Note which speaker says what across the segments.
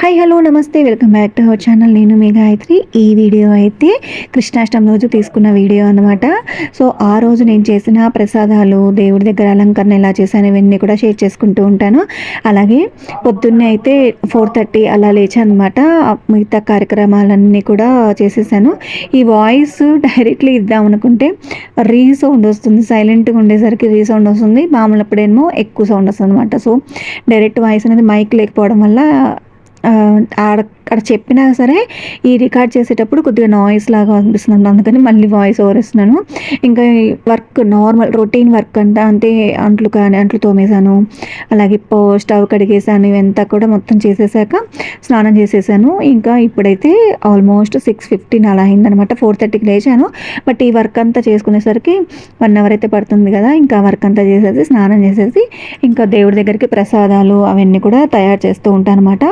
Speaker 1: Hi hello నమస్తే. Welcome back to our channel నేను మీ గాయత్రి. ఈ వీడియో అయితే కృష్ణాష్టమి రోజు తీసుకున్న వీడియో అనమాట సో ఆ రోజు నేను చేసిన ప్రసాదాలు దేవుడి దగ్గర అలంకరణ ఎలా చేశాను ఇవన్నీ కూడా షేర్ చేసుకుంటూ ఉంటాను. అలాగే పొద్దున్నే అయితే ఫోర్ థర్టీ అలా లేచా అనమాట మిగతా కార్యక్రమాలన్నీ కూడా చేసేసాను. ఈ వాయిస్ డైరెక్ట్లీ ఇద్దాం అనుకుంటే రీ సౌండ్ వస్తుంది. సైలెంట్గా ఉండేసరికి రీ సౌండ్ వస్తుంది. మామూలు అప్పుడేమో ఎక్కువ సౌండ్ వస్తుంది అనమాట సో డైరెక్ట్ వాయిస్ అనేది మైక్ లేకపోవడం వల్ల uh, are అక్కడ చెప్పినా సరే ఈ రికార్డ్ చేసేటప్పుడు కొద్దిగా నాయిస్ లాగా అనిపిస్తుంది అందుకని మళ్ళీ వాయిస్ ఓవర్ ఇస్తున్నాను. ఇంకా వర్క్ నార్మల్ రొటీన్ వర్క్ అంతా అంటే. అంట్లు కానీ అంట్లు తోమేశాను. అలాగే పో స్టవ్ కడిగేసాను ఇవంతా కూడా మొత్తం చేసేసాక స్నానం చేసేసాను. ఇంకా ఇప్పుడైతే ఆల్మోస్ట్ సిక్స్ ఫిఫ్టీన్ అలా అయిందనమాట ఫోర్ థర్టీకి లేచాను. బట్ ఈ వర్క్ అంతా చేసుకునేసరికి వన్ అవర్ అయితే పడుతుంది కదా. ఇంకా వర్క్ అంతా చేసేసి స్నానం చేసేసి ఇంకా దేవుడి దగ్గరికి ప్రసాదాలు అవన్నీ కూడా తయారు చేస్తూ ఉంటాను అనమాట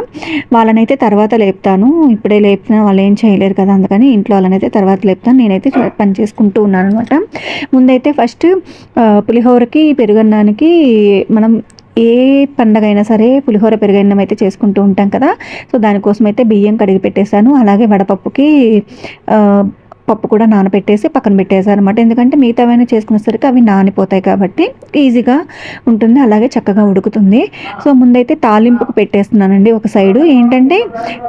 Speaker 1: వాళ్ళనైతే తర్వాత లేపుతాను. ఇప్పుడే లేపిన వాళ్ళు ఏం చేయలేరు కదా అందుకని ఇంట్లో వాళ్ళనైతే తర్వాత లేపుతాను. నేనైతే పని చేసుకుంటూ ఉన్నాను అనమాట ముందైతే ఫస్ట్ పులిహోరకి పెరుగన్నానికి మనం ఏ పండగ అయినా సరే పులిహోర పెరుగన్నం అయితే చేసుకుంటూ ఉంటాం కదా. సో దానికోసం అయితే బియ్యం కడిగి పెట్టేశాను. అలాగే వడపప్పుకి పప్పు కూడా నానబెట్టేసి పక్కన పెట్టేసారు అనమాట ఎందుకంటే మిగతావైనా చేసుకునేసరికి అవి నానిపోతాయి కాబట్టి ఈజీగా ఉంటుంది అలాగే చక్కగా ఉడుకుతుంది. సో ముందైతే తాలింపుకు పెట్టేస్తున్నానండి ఒక సైడు. ఏంటంటే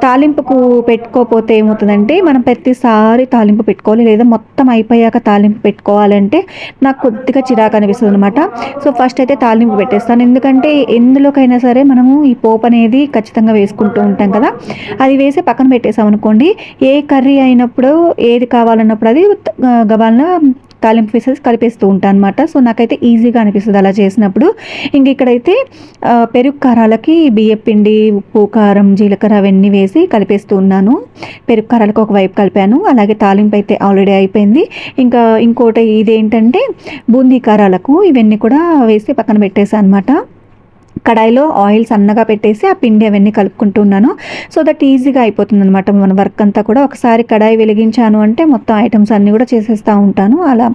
Speaker 1: తాలింపుకు పెట్టుకోకపోతే ఏమవుతుందంటే మనం ప్రతిసారి తాలింపు పెట్టుకోవాలి లేదా మొత్తం అయిపోయాక తాలింపు పెట్టుకోవాలంటే నాకు కొద్దిగా చిరాకు అనిపిస్తుంది అనమాట సో ఫస్ట్ అయితే తాలింపు పెట్టేస్తాను. ఎందుకంటే ఎందులోకైనా సరే మనము ఈ పోపు అనేది ఖచ్చితంగా వేసుకుంటూ ఉంటాం కదా. అది వేసి పక్కన పెట్టేసాం అనుకోండి ఏ కర్రీ అయినప్పుడు ఏది కావాలి కావాలన్నప్పుడు అది గబాలన తాలింపు వేసేసి కలిపేస్తూ ఉంటాను అనమాట సో నాకైతే ఈజీగా అనిపిస్తుంది అలా చేసినప్పుడు. ఇంక ఇక్కడైతే పెరుగు కారాలకి బియ్య పిండి ఉప్పు కారం జీలకర్ర అవన్నీ వేసి కలిపేస్తూ ఉన్నాను. పెరుగు కారాలకు ఒకవైపు కలిపాను. అలాగే తాలింపు అయితే ఆల్రెడీ అయిపోయింది. ఇంకా ఇంకోటి ఇదేంటంటే బూందీ కారాలకు ఇవన్నీ కూడా వేసి పక్కన పెట్టేసాను అనమాట కడాయిలో ఆయిల్ సన్నగా పెట్టేసి ఆ పిండి అవన్నీ కలుపుకుంటున్నాను సో దట్ ఈజీగా అయిపోతుంది అనమాట మన వర్క్ అంతా కూడా. ఒకసారి కడాయి వెలిగించాను అంటే మొత్తం ఐటమ్స్ అన్నీ కూడా చేసేస్తూ ఉంటాను. అలా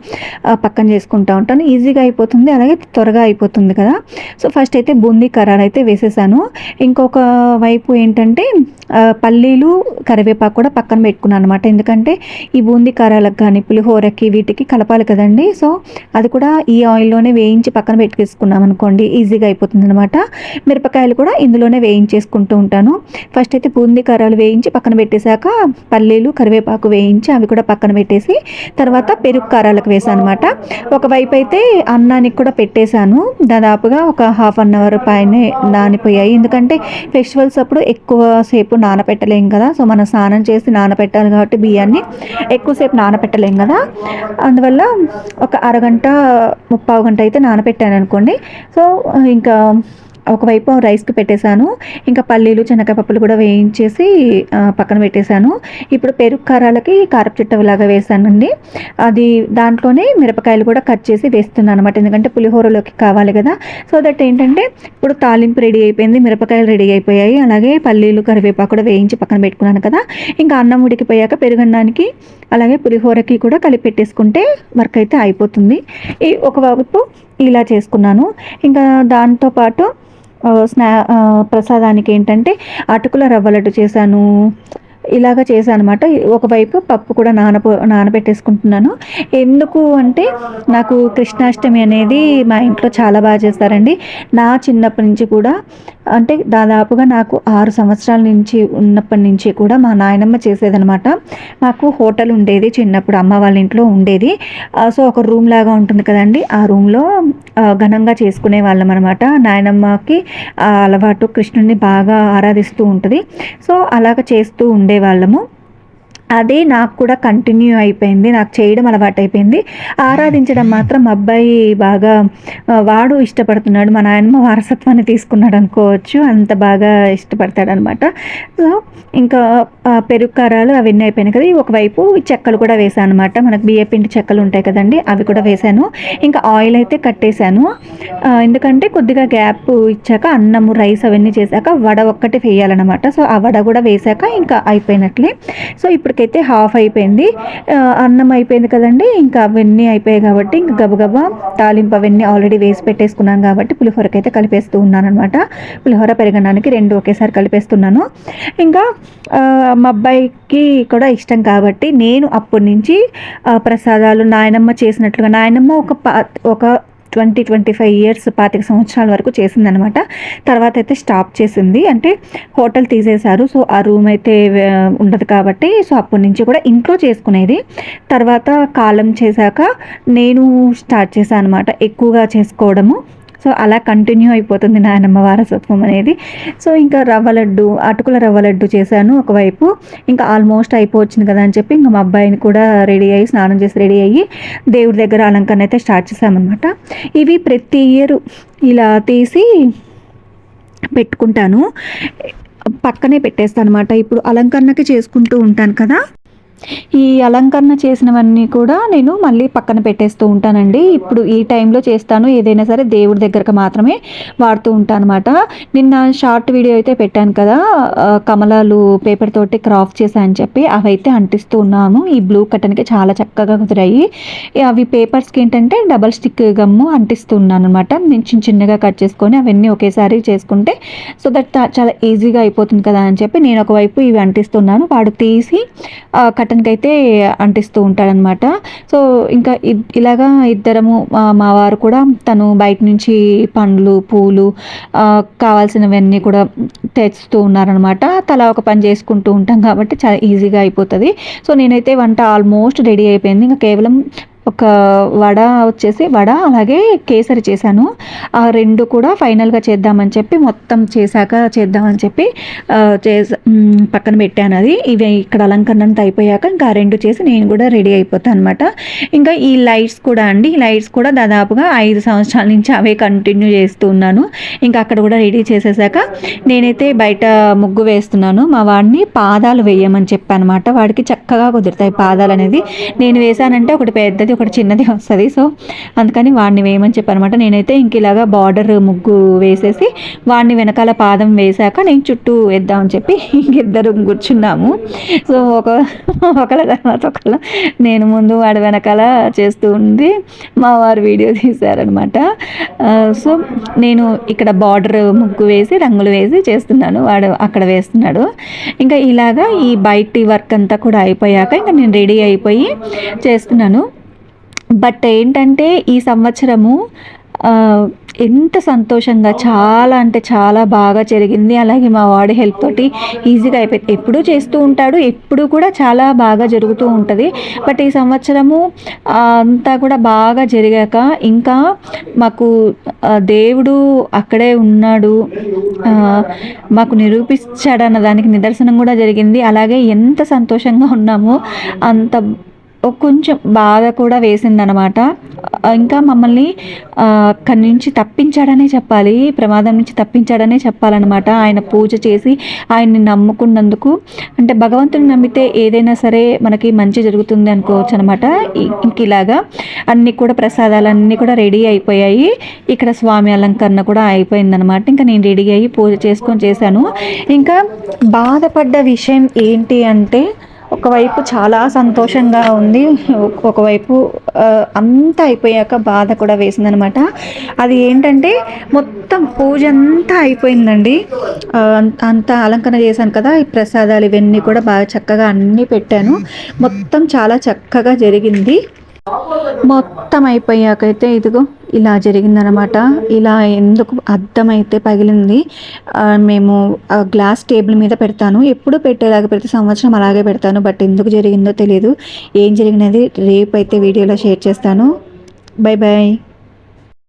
Speaker 1: పక్కన చేసుకుంటూ ఉంటాను. ఈజీగా అయిపోతుంది. అలాగే త్వరగా అయిపోతుంది కదా. సో ఫస్ట్ అయితే బూందీ కరార్ అయితే వేసేసాను. ఇంకొక వైపు ఏంటంటే పల్లీలు కరివేపాకు కూడా పక్కన పెట్టుకున్నాను అనమాట ఎందుకంటే ఈ బూందీ కారాలకు కానీ పులిహోరకి వీటికి కలపాలి కదండి. సో అది కూడా ఈ ఆయిల్లోనే వేయించి పక్కన పెట్టుకేసుకున్నాం అనుకోండి ఈజీగా అయిపోతుంది అనమాట మిరపకాయలు కూడా ఇందులోనే వేయించేసుకుంటూ ఉంటాను. ఫస్ట్ అయితే బూందీ కారాలు వేయించి పక్కన పెట్టేశాక పల్లీలు కరివేపాకు వేయించి అవి కూడా పక్కన పెట్టేసి తర్వాత పెరుగు కారాలకు వేసాను అనమాట. ఒకవైపు అయితే అన్నానికి కూడా పెట్టేశాను. దాదాపుగా ఒక హాఫ్ అన్ అవర్ పైనే నానిపోయాయి. ఎందుకంటే ఫెస్టివల్స్ అప్పుడు ఎక్కువ సేపు నానపెట్టలేం కదా. సో మనం స్నానం చేసి నానపెట్టాలి కాబట్టి బియ్యాన్ని ఎక్కువసేపు నానపెట్టలేం కదా. అందువల్ల ఒక అరగంట ముప్పావు గంట అయితే నానపెట్టాను అనుకోండి. సో ఇంకా ఒకవైపు రైస్కి పెట్టేశాను. ఇంకా పల్లీలు శనగపప్పులు కూడా వేయించేసి పక్కన పెట్టేశాను. ఇప్పుడు పెరుగు కారాలకి కారపు చిట్టలాగా వేసానండి అది దాంట్లోనే మిరపకాయలు కూడా కట్ చేసి వేస్తున్నాను అనమాట ఎందుకంటే పులిహోరలోకి కావాలి కదా. సో దట్ ఏంటంటే ఇప్పుడు తాలింపు రెడీ అయిపోయింది మిరపకాయలు రెడీ అయిపోయాయి. అలాగే పల్లీలు కరివేపాకు కూడా వేయించి పక్కన పెట్టుకున్నాను కదా. ఇంకా అన్నం ఉడికిపోయాక పెరుగన్నానికి అలాగే పులిహోరకి కూడా కలిపి పెట్టేసుకుంటే వర్క్ అయితే అయిపోతుంది. ఈ ఒక వైపు ఇలా చేసుకున్నాను. ఇంకా దాంతోపాటు స్నా ప్రసాదానికి ఏంటంటే అటుకుల రవ్వ లడ్డు చేశాను ఇలాగ చేశాను అనమాట ఒకవైపు పప్పు కూడా నానపో నానబెట్టేసుకుంటున్నాను. ఎందుకు అంటే నాకు కృష్ణాష్టమి అనేది మా ఇంట్లో చాలా బాగా చేస్తారండి. నా చిన్నప్పటి నుంచి కూడా అంటే దాదాపుగా నాకు ఆరు సంవత్సరాల నుంచి ఉన్నప్పటి నుంచి కూడా మా నాయనమ్మ చేసేదనమాట మాకు హోటల్ ఉండేది చిన్నప్పుడు అమ్మ వాళ్ళ ఇంట్లో ఉండేది. సో ఒక రూమ్ లాగా ఉంటుంది కదండి. ఆ రూమ్లో ఘనంగా చేసుకునే వాళ్ళం అనమాట నాయనమ్మకి అలవాటు కృష్ణుడిని బాగా ఆరాధిస్తూ ఉంటుంది. సో అలాగ చేస్తూ ఉండే వాళ్ళము అదే నాకు కూడా కంటిన్యూ అయిపోయింది నాకు చేయడం అలవాటు అయిపోయింది ఆరాధించడం మాత్రం అబ్బాయి బాగా వాడు ఇష్టపడుతున్నాడు మా నాయనమ్మ వారసత్వాన్ని తీసుకున్నాడు అనుకోవచ్చు అంత బాగా ఇష్టపడతాడు అనమాట సో ఇంకా పెరుగుకారాలు అవన్నీ అయిపోయినాయి కదా ఒకవైపు చెక్కలు కూడా వేసాను అనమాట మనకు బియ్య పిండి చెక్కలు ఉంటాయి కదండి అవి కూడా వేసాను. ఇంకా ఆయిల్ అయితే కట్టేశాను. ఎందుకంటే కొద్దిగా గ్యాప్ ఇచ్చాక అన్నము రైస్ అవన్నీ చేశాక వడ ఒక్కటి వేయాలన్నమాట. సో ఆ వడ కూడా వేసాక ఇంకా అయిపోయినట్లే. సో ఇప్పుడు వరకైతే అయితే హాఫ్ అయిపోయింది. అన్నం అయిపోయింది కదండి ఇంకా అవన్నీ అయిపోయాయి కాబట్టి ఇంకా గబగబా తాలింపు అవన్నీ ఆల్రెడీ వేసి పెట్టేసుకున్నాను కాబట్టి పులిహోరకి అయితే కలిపేస్తూ ఉన్నాను అనమాట పులిహోర పెరగడానికి రెండు ఒకేసారి కలిపేస్తున్నాను. ఇంకా మా అబ్బాయికి కూడా ఇష్టం కాబట్టి నేను అప్పటి నుంచి ప్రసాదాలు నాయనమ్మ చేసినట్లుగా నాయనమ్మ ఒక ఒక ట్వంటీ ట్వంటీ ఫైవ్ ఇయర్స్ పాతిక సంవత్సరాల వరకు చేసిందనమాట. తర్వాత అయితే స్టాప్ చేసింది. అంటే హోటల్ తీసేశారు. సో ఆ రూమ్ అయితే ఉండదు కాబట్టి సో అప్పటి నుంచి కూడా ఇంట్లో చేసుకునేది. తర్వాత కాలం చేశాక నేను స్టార్ట్ చేశాను అనమాట ఎక్కువగా చేసుకోవడము. సో అలా కంటిన్యూ అయిపోతుంది నాయనమ్మ వారసత్వం అనేది. సో ఇంకా రవ్వ లడ్డు అటుకుల రవ్వ లడ్డు చేశాను ఒకవైపు. ఇంకా ఆల్మోస్ట్ అయిపోవచ్చింది కదా అని చెప్పి ఇంకా మా అబ్బాయిని కూడా రెడీ అయ్యి స్నానం చేసి రెడీ అయ్యి దేవుడి దగ్గర అలంకరణ అయితే స్టార్ట్ చేశామన్నమాట. ఇవి ప్రతి ఇయర్ ఇలా తీసి పెట్టుకుంటాను. పక్కనే పెట్టేస్తాను అనమాట ఇప్పుడు అలంకరణకి చేసుకుంటూ ఉంటాను కదా. ఈ అలంకరణ చేసినవన్నీ కూడా నేను మళ్ళీ పక్కన పెట్టేస్తూ ఉంటానండి. ఇప్పుడు ఈ టైంలో చేస్తాను. ఏదైనా సరే దేవుడి దగ్గరకు మాత్రమే వాడుతూ ఉంటాను అనమాట నిన్న షార్ట్ వీడియో అయితే పెట్టాను కదా కమలాలు పేపర్ తోటి క్రాఫ్ట్ చేశా అని చెప్పి అవైతే అంటిస్తూ ఉన్నాము. ఈ బ్లూ కటన్కి చాలా చక్కగా కుదిరాయి. అవి పేపర్స్కి ఏంటంటే డబల్ స్టిక్ గమ్ము అంటిస్తూ ఉన్నాను అనమాట నేను చిన్న చిన్నగా కట్ చేసుకొని అవన్నీ ఒకేసారి చేసుకుంటే సో దట్ చాలా ఈజీగా అయిపోతుంది కదా అని చెప్పి నేను ఒకవైపు ఇవి అంటిస్తున్నాను. వాడు తీసి కట్ కాటన్కి అయితే అంటిస్తూ ఉంటాడనమాట సో ఇంకా ఇలాగా ఇద్దరము మా వారు కూడా తను బయట నుంచి పండ్లు పూలు కావాల్సినవన్నీ కూడా తెచ్చుతూ ఉన్నారనమాట తలా ఒక పని చేసుకుంటూ ఉంటాం కాబట్టి చాలా ఈజీగా అయిపోతుంది. సో నేనైతే వంట ఆల్మోస్ట్ రెడీ అయిపోయింది. ఇంకా కేవలం ఒక వడ వచ్చేసి వడ అలాగే కేసరి చేశాను. ఆ రెండు కూడా ఫైనల్గా చేద్దామని చెప్పి మొత్తం చేశాక చేద్దామని చెప్పి చేసా పక్కన పెట్టాను అది. ఇవి ఇక్కడ అలంకరణ అంతా అయిపోయాక ఇంకా రెండు చేసి నేను కూడా రెడీ అయిపోతాను అనమాట ఇంకా ఈ లైట్స్ కూడా అండి ఈ లైట్స్ కూడా దాదాపుగా ఐదు సంవత్సరాల నుంచి అవే కంటిన్యూ చేస్తూ ఉన్నాను. ఇంకా అక్కడ కూడా రెడీ చేసేసాక నేనైతే బయట ముగ్గు వేస్తున్నాను. మా వాడిని పాదాలు వేయమని చెప్పాను అనమాట వాడికి చక్కగా కుదురుతాయి పాదాలు అనేది. నేను వేసానంటే ఒకటి పెద్దది ఒకటి చిన్నది వస్తుంది. సో అందుకని వాడిని వేయమని చెప్పనమాట. నేనైతే ఇంక ఇలాగా బార్డర్ ముగ్గు వేసేసి వాడిని వెనకాల పాదం వేశాక నేను చుట్టూ వేద్దామని చెప్పి ఇంకిద్దరు కూర్చున్నాము. సో ఒక ఒకళ్ళ తర్వాత ఒకళ్ళ నేను ముందు వాడి వెనకాల చేస్తూ ఉంది మా వారు వీడియో తీశారనమాట. సో నేను ఇక్కడ బార్డర్ ముగ్గు వేసి రంగులు వేసి చేస్తున్నాను. వాడు అక్కడ వేస్తున్నాడు. ఇంకా ఇలాగా ఈ బయటి వర్క్ అంతా కూడా అయిపోయాక ఇంకా నేను రెడీ అయిపోయి చేస్తున్నాను. బట్ ఏంటంటే ఈ సంవత్సరము ఎంత సంతోషంగా చాలా అంటే చాలా బాగా జరిగింది. అలాగే మా వాడి హెల్ప్ తోటి ఈజీగా అయిపోయింది ఎప్పుడూ చేస్తూ ఉంటాడు ఎప్పుడు కూడా చాలా బాగా జరుగుతూ ఉంటుంది. బట్ ఈ సంవత్సరము అంతా కూడా బాగా జరిగాక ఇంకా మాకు దేవుడు అక్కడే ఉన్నాడు. మాకు నిరూపించాడన్న దానికి నిదర్శనం కూడా జరిగింది. అలాగే ఎంత సంతోషంగా ఉన్నామో అంత కొంచెం బాధ కూడా వేసిందనమాట ఇంకా మమ్మల్ని అక్కడి నుంచి తప్పించాడనే చెప్పాలి ప్రమాదం నుంచి తప్పించాడనే చెప్పాలన్నమాట. ఆయన పూజ చేసి ఆయన్ని నమ్ముకున్నందుకు. అంటే భగవంతుని నమ్మితే ఏదైనా సరే మనకి మంచి జరుగుతుంది అనుకోవచ్చు అనమాట ఇంక ఇలాగా అన్నీ కూడా ప్రసాదాలు అన్నీ కూడా రెడీ అయిపోయాయి. ఇక్కడ స్వామి అలంకరణ కూడా అయిపోయిందనమాట ఇంకా నేను రెడీ అయ్యి పూజ చేసుకొని చేశాను. ఇంకా బాధపడ్డ విషయం ఏంటి అంటే ఒకవైపు చాలా సంతోషంగా ఉంది ఒకవైపు అంతా అయిపోయాక బాధ కూడా వేసిందనమాట. అది ఏంటంటే మొత్తం పూజ అంతా అయిపోయిందండి. అంత అలంకరణ చేశాను కదా ఈ ప్రసాదాలు ఇవన్నీ కూడా బాగా చక్కగా అన్నీ పెట్టాను. మొత్తం చాలా చక్కగా జరిగింది. మొత్తం అయిపోయాకైతే ఇదిగో ఇలా జరిగిందనమాట ఇలా ఎందుకు అద్దం అయితే పగిలింది మేము గ్లాస్ టేబుల్ మీద పెడతాను. ఎప్పుడు పెట్టేలాగా ప్రతి సంవత్సరం అలాగే పెడతాను. బట్ ఎందుకు జరిగిందో తెలియదు ఏం జరిగినది రేపు అయితే వీడియోలో షేర్ చేస్తాను. Bye bye